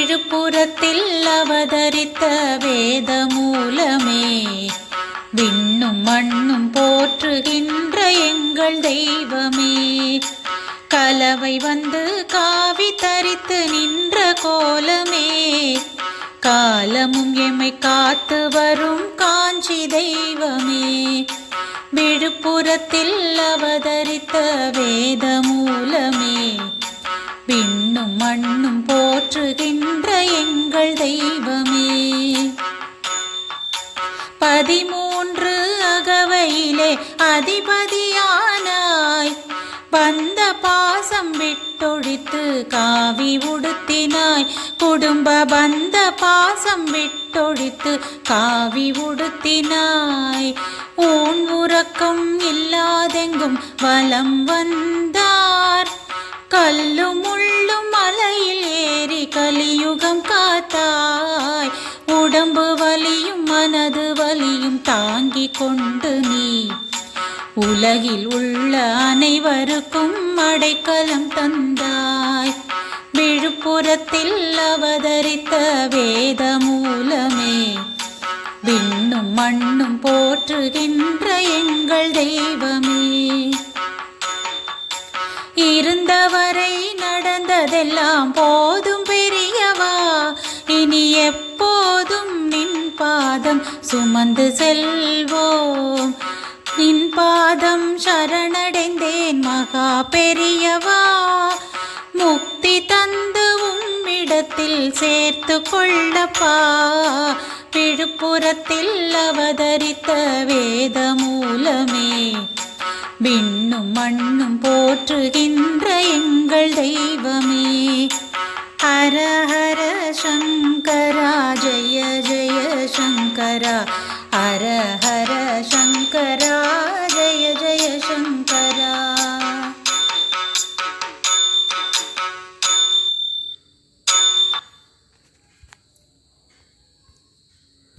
விழுப்புரத்தில் அவதரித்த வேத மூலமே விண்ணும் மண்ணும் போற்றுகின்ற எங்கள் தெய்வமே. கலவை வந்து காவி தரித்து நின்ற கோலமே. காலமும் எம்மை காத்து வரும் காஞ்சி தெய்வமே. விழுப்புரத்தில் அவதரித்த வேத மூலமே விண்ணும் மண்ணும் போற்றுகின்ற எங்கள் தெய்வமே. பதிமூன்று அகவையிலே அதிபதியானாய். வந்த பாசம் விட்டொழித்து காவி உடுத்தினாய். குடும்ப பந்த பாசம் விட்டொழித்து காவி உடுத்தினாய். ஊன் உறக்கம் இல்லாதெங்கும் வலம் வந்தாய். கல்லும் முள்ளும் மலையில் ஏறி கலியுகம் காத்தாய் உடம்பு வலியும் மனது வலியும் தாங்கி கொண்டு நீ உலகில் உள்ள அனைவருக்கும் அடைக்கலம் தந்தாய் விழுப்புரத்தில் அவதரித்த வேத மூலமே விண்ணும் மண்ணும் போற்றுகின்ற எங்கள் தெய்வமே இருந்தவரை நடந்ததெல்லாம் போதும் பெரியவா. இனி எப்போதும் நின் பாதம் சுமந்து செல்வோம். நின் பாதம் சரணடைந்தேன் மகா பெரியவா. முக்தி தந்து உம்மிடத்தில் சேர்த்து கொள்ளப்பா. விழுப்புரத்தில் அவதரித்த வேத மூலமே வானும் மண்ணும் போற்றுகின்ற எங்கள் தெய்வமே. அற